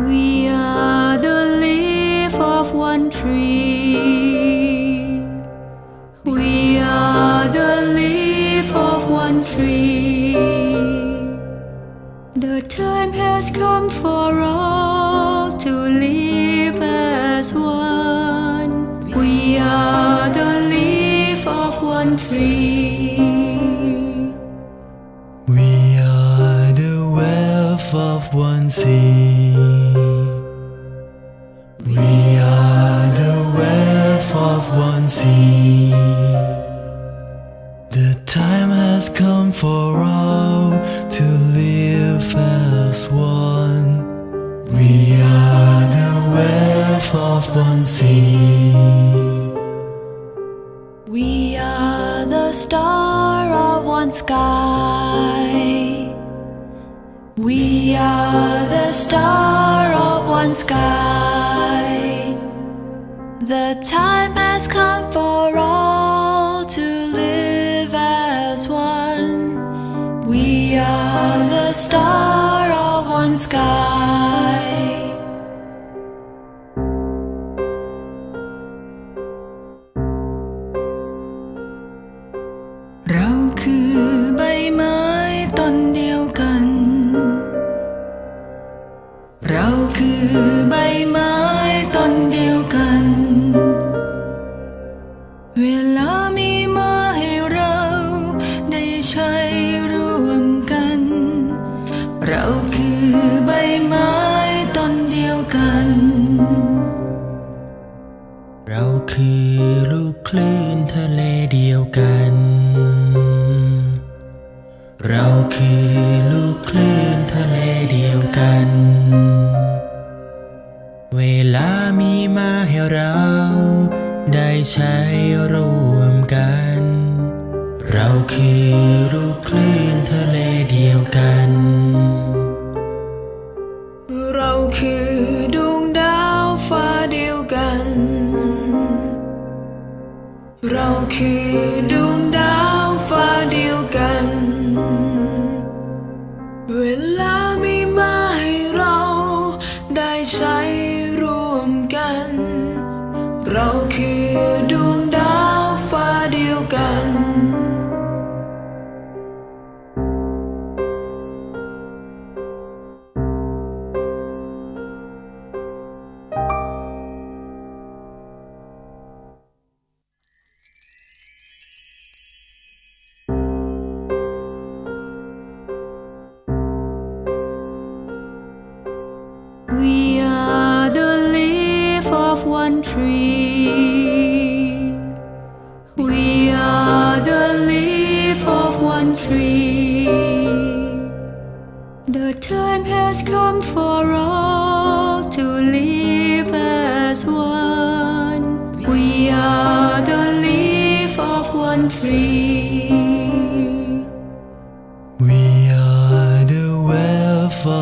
We are the leaf of one tree. We are the leaf of one tree. The time has come for all to live as one. We are the leaf of one tree. We are the wave of one sea. Of one sea. We are the star of one sky. We are the star of one sky. The time has come for all to live as one. We are the star of one sky. คือลูกคลื่นทะเลเดียวกัน เราคือลูกคลื่นทะเลเดียวกัน เวลามีมาให้เรา ได้ใช้ร่วมกัน เราคือลูกคลื่นทะเลเดียวกัน เราคือดวงดาวฟ้าเดียวกัน เราคือดวงดาว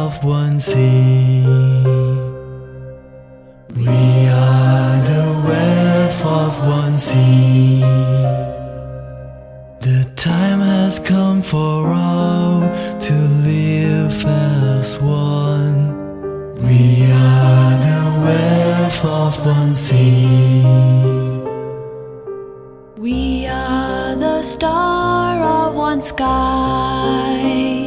of one sea. We are the wealth of one sea. The time has come for all to live as one. We are the wealth of one sea. We are the star of one sky.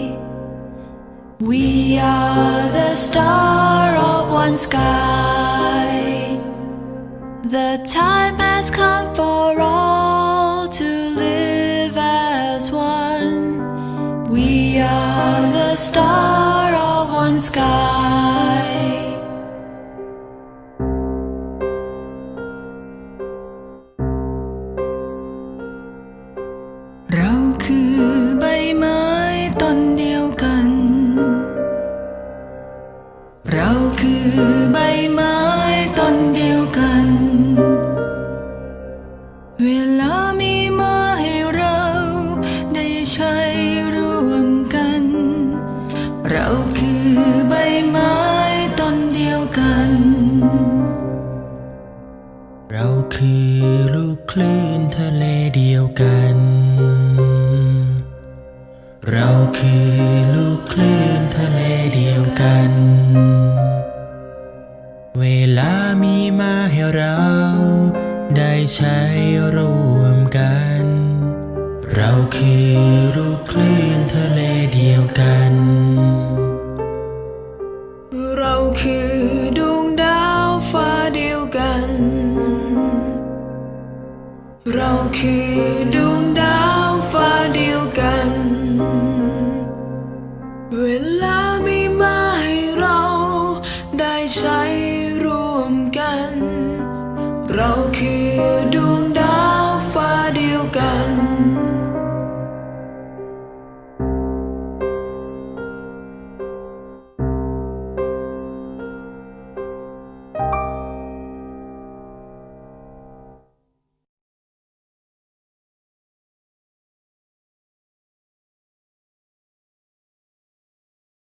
We are the star of one sky. The time has come for all to live as one. We are the star of one sky. เราคือลูกคลื่นทะเลเดียวกัน เราคือลูกคลื่นทะเลเดียวกัน เวลามีมาให้เรา ได้ใช้ร่วมกัน เราคือลูกคลื่นทะเลเดียวกัน key